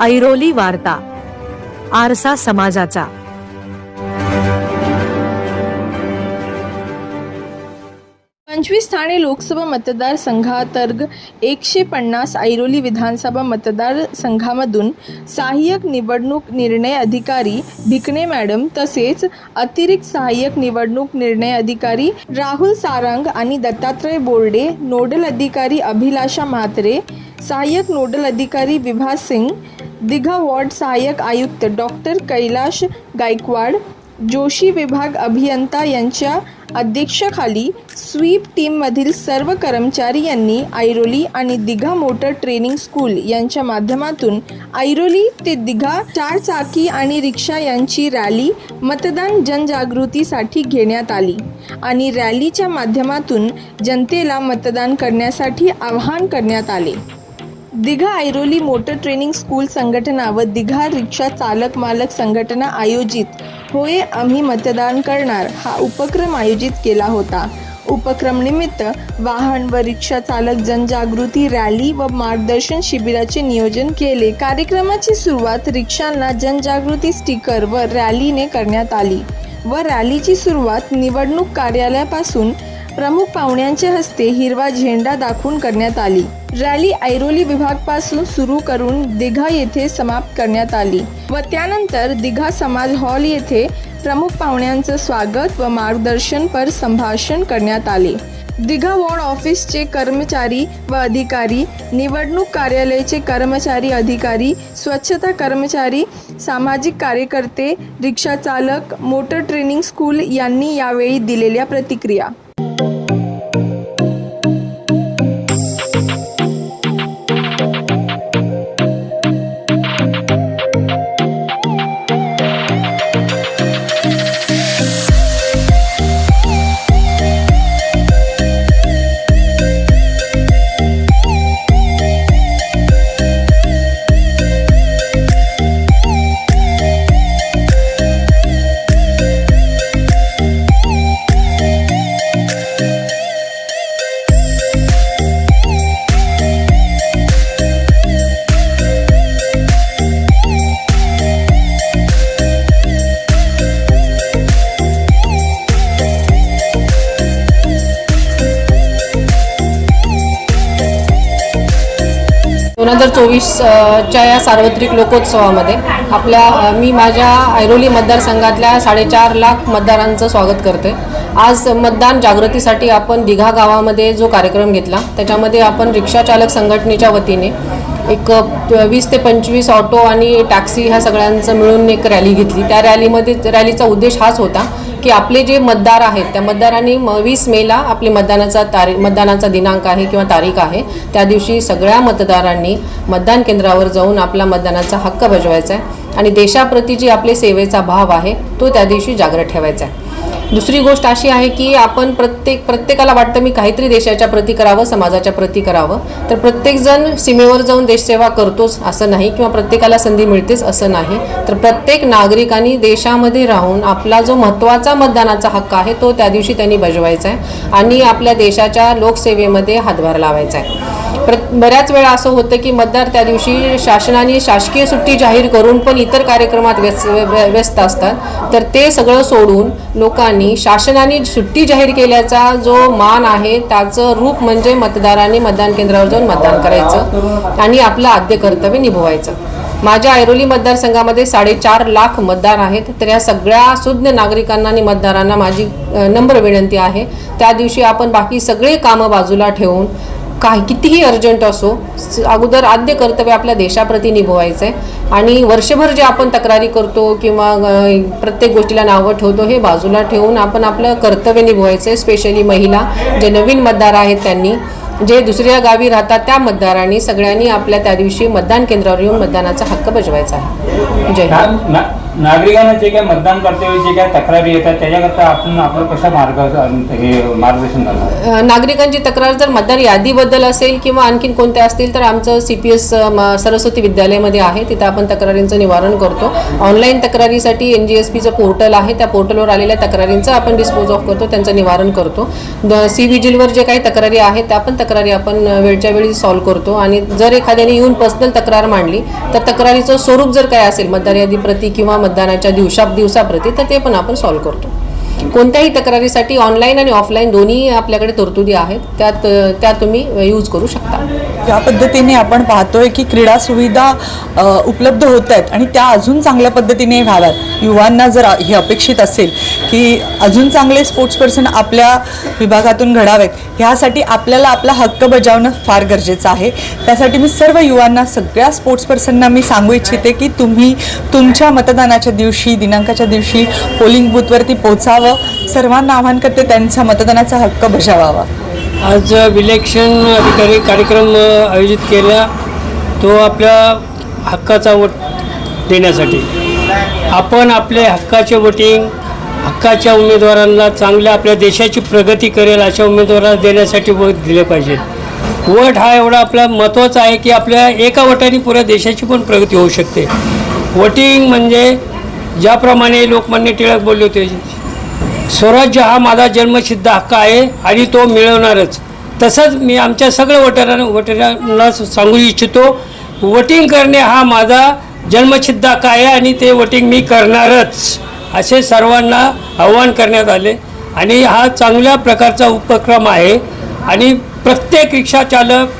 ऐरोली वार्ता आरसा समाजाचा. पंचवीस ठाणे लोकसभा मतदारसंघातर्ग एकशे पन्नास ऐरोली विधानसभा मतदारसंघामधून सहाय्यक निवडणूक निर्णय अधिकारी भिकणे मॅडम तसेच अतिरिक्त सहाय्यक निवडणूक निर्णय अधिकारी राहुल सारंग आणि दत्तात्रय बोर्डे नोडल अधिकारी अभिलाषा म्हात्रे सहाय्यक नोडल अधिकारी विभास सिंग दिघा वॉर्ड सहाय्यक आयुक्त डॉक्टर कैलाश गायकवाड जोशी विभाग अभियंता यांच्या अध्यक्षाखाली स्वीप टीममधील सर्व कर्मचारी यांनी ऐरोली आणि दिघा मोटर ट्रेनिंग स्कूल यांच्या माध्यमातून ऐरोली ते दिघा चारचाकी आणि रिक्षा यांची रॅली मतदान जनजागृतीसाठी घेण्यात आली आणि रॅलीच्या माध्यमातून जनतेला मतदान करण्यासाठी आवाहन करण्यात आले. Digha Airoli motor training school संघटना व दिघा रिक्षा चालक मालक संघटना आयोजित. होय आम्ही मतदान करणार. हा उपक्रम आयोजित केला होता. उपक्रम निमित्त वाहन व रिक्षा चालक जनजागृती रॅली व मार्गदर्शन शिबिराचे नियोजन केले. कार्यक्रमाची सुरुवात रिक्षांना जनजागृती स्टिकर व रॅलीने करण्यात आली. व रॅलीची सुरुवात निवडणूक कार्यालयापासून प्रमुख पाहुण्यांच्या हस्ते हिरवा झेंडा दाखवून करण्यात आली. रॅली ऐरोली विभागपासून सुरू करून दिघा येथे समाप्त करण्यात आली व त्यानंतर दिघा समाज हॉल येथे प्रमुख पाहुण्यांचं स्वागत व मार्गदर्शनपर संभाषण करण्यात आले. दिघा वॉर्ड ऑफिसचे कर्मचारी व अधिकारी निवडणूक कार्यालयाचे कर्मचारी अधिकारी स्वच्छता कर्मचारी सामाजिक कार्यकर्ते रिक्षा चालक मोटर ट्रेनिंग स्कूल यांनी यावेळी दिलेल्या प्रतिक्रिया. दोन हजार चोवीसच्या या सार्वत्रिक लोकोत्सवामध्ये आपल्या मी माझ्या ऐरोली मतदारसंघातल्या साडेचार लाख मतदारांचं स्वागत करते. आज मतदान जागृतीसाठी आपण दिघा गावामध्ये जो कार्यक्रम घेतला त्याच्यामध्ये आपण रिक्षाचालक संघटनेच्या वतीने एक वीस ते पंचवीस ऑटो आणि टॅक्सी ह्या सगळ्यांचं मिळून एक रॅली घेतली. त्या रॅलीमध्ये रॅलीचा उद्देश हाच होता की आपले जे मतदार आहेत त्या मतदारांनी म वीस मेला आपली मतदानाचा तारी मतदानाचा दिनांक आहे किंवा तारीख आहे त्या दिवशी सगळ्या मतदारांनी मतदान केंद्रावर जाऊन आपला मतदानाचा हक्क बजवायचा आहे. आणि देशाप्रती जी आपले सेवेचा भाव आहे तो त्या दिवशी जागृत ठेवायचा आहे. दुसरी गोष्ट अशी आहे की आपण प्रत्येक प्रत्येकाला वाटतं मी काहीतरी देशाच्या प्रती करावं समाजाच्या प्रती करावं. तर प्रत्येकजण सीमेवर जाऊन देशसेवा करतोच असं नाही किंवा प्रत्येकाला संधी मिळतेच असं नाही. तर प्रत्येक नागरिकांनी देशामध्ये राहून आपला जो महत्त्वाचा मतदानाचा हक्क आहे तो त्या दिवशी त्यांनी बजवायचा आहे आणि आपल्या देशाच्या लोकसेवेमध्ये हातभार लावायचा आहे. प्र बऱ्याच वेळा असं होतं की मतदार त्या दिवशी शासनाने शासकीय सुट्टी जाहीर करून पण इतर कार्यक्रमात व्यस्त व्य- व्यस्त असतात. तर ते सगळं सोडून लोकांनी शासनाने सुट्टी जाहीर केल्याचा जो मान आहे त्याचं रूप म्हणजे मतदारांनी मतदान केंद्रावर जाऊन मतदान करायचं आणि आपलं आद्य कर्तव्य निभवायचं. माझ्या ऐरोली मतदारसंघामध्ये साडेचार लाख मतदार आहेत तर या सगळ्या सुज्ञ नागरिकांना आणि मतदारांना माझी नम्र विनंती आहे. त्या दिवशी आपण बाकी सगळे कामं बाजूला ठेवून काही कितीही अर्जंट असो अगोदर आद्य कर्तव्य आपल्या देशाप्रती निभवायचं आहे आणि वर्षभर जे आपण तक्रारी करतो किंवा प्रत्येक गोष्टीला नावं ठेवतो हे बाजूला ठेवून आपण आपलं कर्तव्य निभवायचं आहे स्पेशली महिला जे नवीन मतदार आहेत त्यांनी जे दुसऱ्या गावी राहतात त्या मतदारांनी सगळ्यांनी आपल्या त्या दिवशी मतदान केंद्रावर येऊन मतदानाचा हक्क बजवायचा आहे. जय हिंद. नागरिकांना जे काही मतदान करतेवेळी जे काही तक्रारी येतात त्याच्याकरता आपण आपलं कसं मार्ग हे मार्गदर्शन करणार? नागरिकांची तक्रार जर मतदार यादीबद्दल असेल किंवा आणखीन कोणत्या असतील तर आमचं सी पी एस सरस्वती विद्यालयामध्ये आहे. तिथं आपण तक्रारींचं निवारण करतो. ऑनलाईन तक्रारीसाठी एन जी एस पीचं पोर्टल आहे. त्या पोर्टलवर आलेल्या तक्रारींचं आपण डिस्पोज ऑफ करतो त्यांचं निवारण करतो. सी विजिलवर जे काही तक्रारी आहेत त्या पण तक्रारी आपण वेळच्या वेळी सॉल्व्ह करतो. आणि जर एखाद्याने येऊन पर्सनल तक्रार मांडली तर तक्रारीचं स्वरूप जर काय असेल मतदार यादीप्रती किंवा मतदानाच्या दिवसा दिवसाप्रती तर ते पण आपण सॉल्व्ह करतो. कोणत्याही तक्रारीसाठी ऑनलाईन आणि ऑफलाईन दोन्ही आपल्याकडे तरतुदी आहेत. त्यात त्या तुम्ही यूज करू शकता. या पद्धतीने आपण पाहतोय की क्रीडा सुविधा उपलब्ध होत आहेत आणि त्या अजून चांगल्या पद्धतीने व्हाव्यात. युवांना जर हे अपेक्षित असेल की अजून चांगले स्पोर्ट्स पर्सन आपल्या विभागातून घडावेत ह्यासाठी आपल्याला आपला हक्क बजावणं फार गरजेचं आहे. त्यासाठी मी सर्व युवांना सगळ्या स्पोर्ट्स पर्सनना मी सांगू इच्छिते की तुम्ही तुमच्या मतदानाच्या दिवशी दिनांकाच्या दिवशी पोलिंग बूथवरती पोचावं सर्वांना आवाहन करते त्यांचा मतदानाचा हक्क बजावावा. आज विलेक्शन अधिकारी कार्यक्रम आयोजित केला तो आपल्या हक्काचा वोट देण्यासाठी. आपण आपले हक्काचे वोटिंग हक्काच्या उमेदवारांना चांगल्या आपल्या देशाची प्रगती करेल अशा उमेदवारांना देण्यासाठी वोट दिले पाहिजेत. वोट हा एवढा आपला महत्त्वाचा आहे की आपल्या एका वोटाने पुऱ्या देशाची पण प्रगती होऊ शकते. वोटिंग म्हणजे ज्याप्रमाणे लोकमान्य टिळक बोलले होते स्वराज्य हा माझा जन्मसिद्ध हक्क आहे आणि तो मिळवणारच. तसंच मी आमच्या सगळ्या वोटरांना वोटरांना सांगू इच्छितो वोटिंग करणे हा माझा जन्मसिद्ध हक्क आहे आणि ते वोटिंग मी करणारच असे सर्वांना आव्हान करण्यात आले. आणि हा चांगल्या प्रकारचा उपक्रम आहे आणि प्रत्येक रिक्षा चालक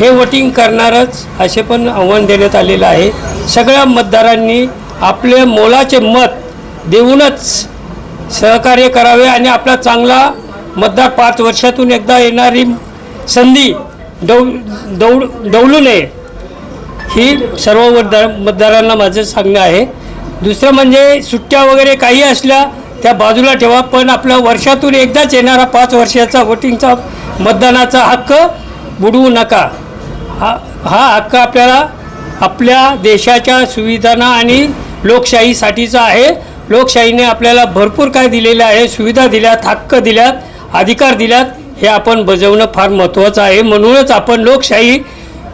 हे वोटिंग करणारच असे पण आव्हान देण्यात आलेलं आहे. सगळ्या मतदारांनी आपले मोलाचे मत देऊनच सहकार्य करावे आणि आपला चांगला मतदार पाच वर्षातून एकदा येणारी संधी डौ दौड डवलू नये ही सर्व मतदार मतदारांना माझं सांगणं आहे. दुसरं म्हणजे सुट्ट्या वगैरे काही असल्या त्या बाजूला ठेवा पण आपला वर्षातून एकदाच येणारा पाच वर्षाचा वोटिंगचा मतदानाचा हक्क बुडवू नका. हा हा हक्क आपल्याला आपल्या देशाच्या सुविधांना आणि लोकशाहीसाठीचा आहे. लोकशाहीने आपल्याला भरपूर काय दिलेलं आहे सुविधा दिल्यात हक्क दिल्यात अधिकार दिल्यात हे आपण बजावणं फार महत्त्वाचं आहे. म्हणूनच आपण लोकशाही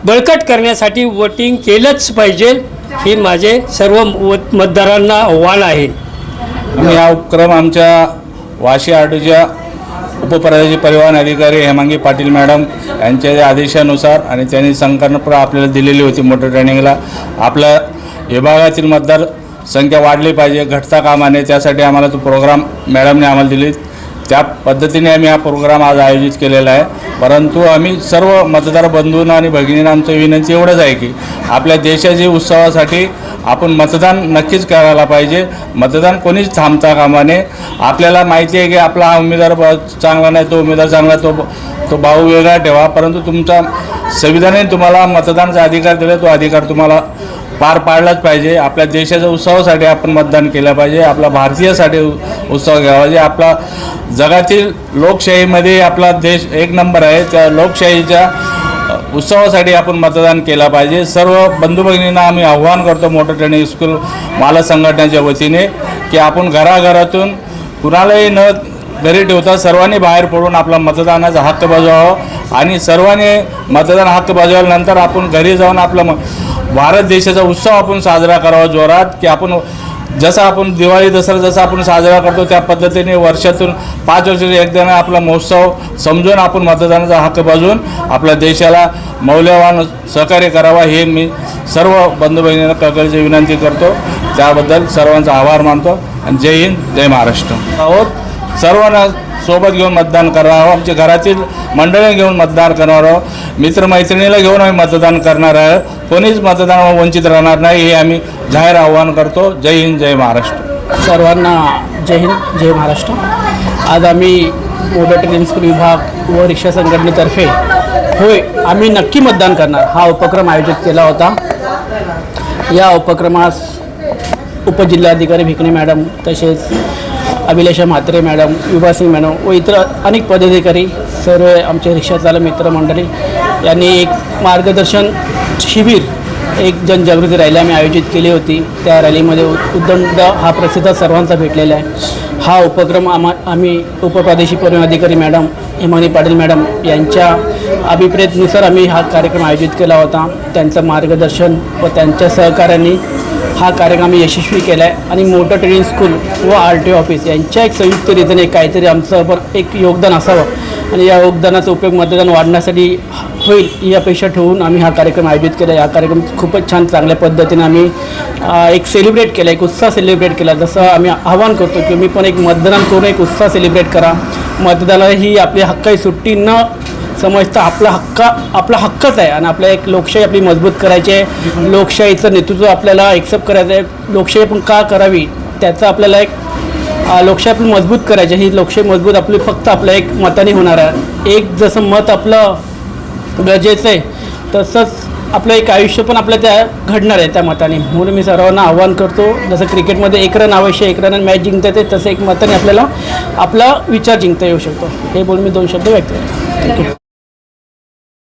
बळकट करण्यासाठी वोटिंग केलंच पाहिजे हे माझे सर्व मतदारांना आव्हान आहे. आम्ही हा उपक्रम आमच्या वाशी आटूच्या उपपराजी परिवहन अधिकारी हेमांगी पाटील मॅडम यांच्या आदेशानुसार आणि त्यांनी संकल्पना आपल्याला दिलेली होती मोटर ट्रेनिंगला आपल्या विभागातील मतदार संख्या वाढली पाहिजे घटता कामा नये. त्यासाठी आम्हाला तो प्रोग्राम मॅडमने आम्हाला दिली. त्या पद्धतीने आम्ही हा प्रोग्राम आज आयोजित केलेला आहे. परंतु आम्ही सर्व मतदार बंधूंना आणि भगिनींना आमचं विनंती एवढंच आहे की आपल्या देशाच्या उत्सवासाठी आपण मतदान नक्कीच करायला पाहिजे. मतदान कोणीच थांबता कामा नये. आपल्याला माहिती आहे की आपला हा उमेदवार ब- चांगला नाही तो उमेदवार चांगला तो तो भाऊ वेगळा ठेवा. परंतु तुमचा संविधानाने तुम्हाला मतदानाचा अधिकार दिला तो अधिकार तुम्हाला पार पाडलाच पाहिजे. आपल्या देशाच्या उत्सवासाठी आपण मतदान केलं पाहिजे. आपला भारतीयासाठी उत्सव घ्यावा पाहिजे. आपला जगातील लोकशाहीमध्ये आपला देश एक नंबर आहे. त्या लोकशाहीच्या उत्सवासाठी आपण मतदान केलं पाहिजे. सर्व बंधू भगिनींना आम्ही आव्हान करतो मोटर ट्रेनिंग स्कूल मालक संघटनेच्या वतीने की आपण घराघरातून कुणालाही न घरी ठेवता सर्वांनी बाहेर पडून आपला मतदानाचा हक्क बजावावा आणि सर्वांनी मतदान हक्क बजावल्यानंतर आपण घरी जाऊन आपलं म भारत देशाचा उत्सव आपण साजरा करावा जोरात की आपण जसा आपण दिवाळी दसरा जसा आपण साजरा करतो त्या पद्धतीने वर्षातून पाच वर्षाचे एकदा आपला महोत्सव समजून आपण मतदानाचा हक्क बाजून आपल्या देशाला मौल्यवान सहकार्य करावा हे मी सर्व बंधू भगिनींना कळकळीची विनंती करतो. त्याबद्दल सर्वांचा आभार मानतो आणि जय हिंद जय महाराष्ट्र. आहोत सर्वांना सोबत घेऊन मतदान करावं आमच्या घरातील मंडळी घेऊन मतदान करणार आहोत. मित्रमैत्रिणीला घेऊन आम्ही मतदान करणार आहे कोणीच मतदान वंचित राहणार नाही हे आम्ही जाहीर आव्हान करतो. जय हिंद जय महाराष्ट्र. सर्वांना जय हिंद जय महाराष्ट्र. आज आम्ही मोटर स्कूल विभाग व रिक्षा संघटनेतर्फे होय आम्ही नक्की मतदान करणार. हा उपक्रम आयोजित केला होता. या उपक्रमास उपजिल्हाधिकारी भिकणे मॅडम तसेच अभिलेषा म्हात्रे मॅडम युभासिंग मॅडम व इतर अनेक पदाधिकारी सर्व आमचे रिक्षाचालक मित्रमंडळी यांनी एक मार्गदर्शन शिबिर एक जनजागृती रॅली आम्ही आयोजित केली होती. त्या रॅलीमध्ये उद्दंड हा प्रसिद्ध सर्वांचा भेटलेला आहे. हा उपक्रम आम्हा आम्ही उपप्रादेशिक परिवहन अधिकारी मॅडम हिमानी पाटील मॅडम यांच्या अभिप्रेतनुसार आम्ही हा कार्यक्रम आयोजित केला होता. त्यांचं मार्गदर्शन व त्यांच्या सहकार्याने हा कार्यक्रम आम्ही यशस्वी केला आहे आणि मोटर ट्रेनिंग स्कूल व आर टी ऑफिस यांच्या एक संयुक्त रीतीने काहीतरी आमचं पण एक योगदान असावं. आणि या योगदानाचा उपयोग मतदान वाढण्यासाठी होईल ही अपेक्षा ठेवून आम्ही हा कार्यक्रम आयोजित केला. हा कार्यक्रम खूपच छान चांगल्या पद्धतीने आम्ही एक सेलिब्रेट केला एक उत्साह सेलिब्रेट केला. जसं आम्ही आवाहन करतो की मी पण एक मतदान करून एक उत्साह सेलिब्रेट करा. मतदानाला ही आपली हक्काची सुट्टी न समजता आपला हक्क आपला हक्कच आहे आणि आपल्या एक लोकशाही आपली मजबूत करायची आहे. लोकशाहीचं नेतृत्व आपल्याला एक्सेप्ट करायचं आहे. लोकशाही पण का करावी? त्याचं आपल्याला एक लोकशाही आपली मजबूत करायची आहे. ही लोकशाही मजबूत आपली फक्त आपल्या एक मताने होणार आहे. एक जसं मत आपलं गरजेचं आहे. तसंच आपलं एक आयुष्य पण आपल्या त्या घडणार आहे त्या मताने. म्हणून मी सर्वांना आव्हान करतो जसं क्रिकेटमध्ये एक रन आवश्यक एक रन मॅच जिंकता येते तसं एक मताने आपल्याला आपला विचार जिंकता येऊ शकतो. हे बोलून मी दोन शब्द व्यक्त करतो. थँक्यू